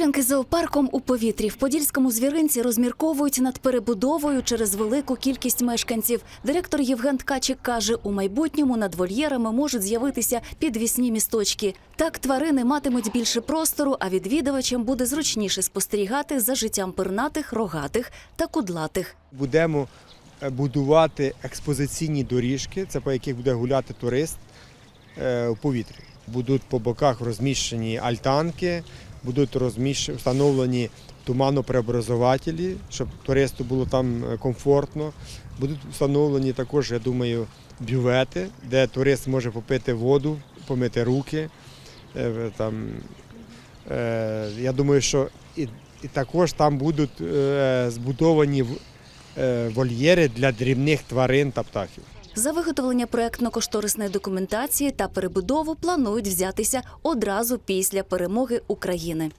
Прогулянки зоопарком у повітрі в подільському звіринці розмірковують над перебудовою через велику кількість мешканців. Директор Євген Ткачик каже, у майбутньому над вольєрами можуть з'явитися підвісні місточки. Так тварини матимуть більше простору, а відвідувачам буде зручніше спостерігати за життям пернатих, рогатих та кудлатих. Будемо е, будувати експозиційні доріжки, це по яких буде гуляти турист е, у повітрі. Будуть по боках розміщені альтанки, будуть розміщ... встановлені туманопреобразователі, щоб туристу було там е, комфортно. Будуть встановлені також, я думаю, бювети, де турист може попити воду, помити руки. Е, Там, е, я думаю, що і, і також там будуть е, збудовані е, вольєри для дрібних тварин та птахів. За виготовлення проектно-кошторисної документації та перебудову планують взятися одразу після перемоги України.